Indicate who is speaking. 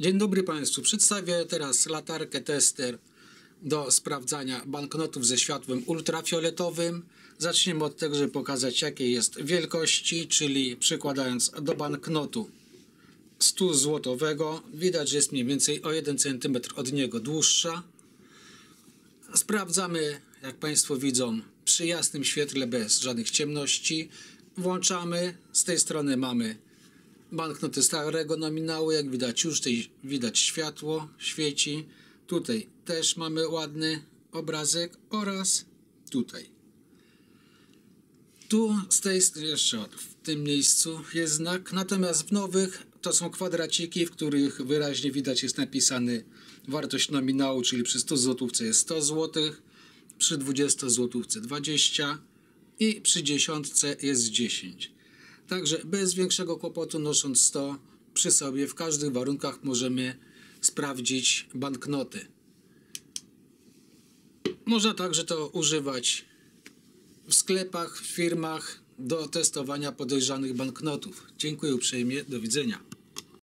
Speaker 1: Dzień dobry Państwu. Przedstawię teraz latarkę tester do sprawdzania banknotów ze światłem ultrafioletowym. Zaczniemy od tego, żeby pokazać jakie jest wielkości, czyli przykładając do banknotu 100 złotowego. Widać, że jest mniej więcej o 1 cm od niego dłuższa. Sprawdzamy, jak Państwo widzą, przy jasnym świetle bez żadnych ciemności. Włączamy. Z tej strony mamy banknoty starego nominału. Jak widać, już tutaj widać światło, świeci. Tutaj też mamy ładny obrazek oraz tutaj. Tu z tej jeszcze w tym miejscu jest znak, natomiast w nowych to są kwadraciki, w których wyraźnie widać jest napisany wartość nominału, czyli przy 100 złotówce jest 100 zł, przy 20 złotówce 20 i przy dziesiątce jest 10. Także bez większego kłopotu nosząc 100 przy sobie w każdych warunkach możemy sprawdzić banknoty. Można także to używać w sklepach, w firmach do testowania podejrzanych banknotów. Dziękuję uprzejmie, do widzenia.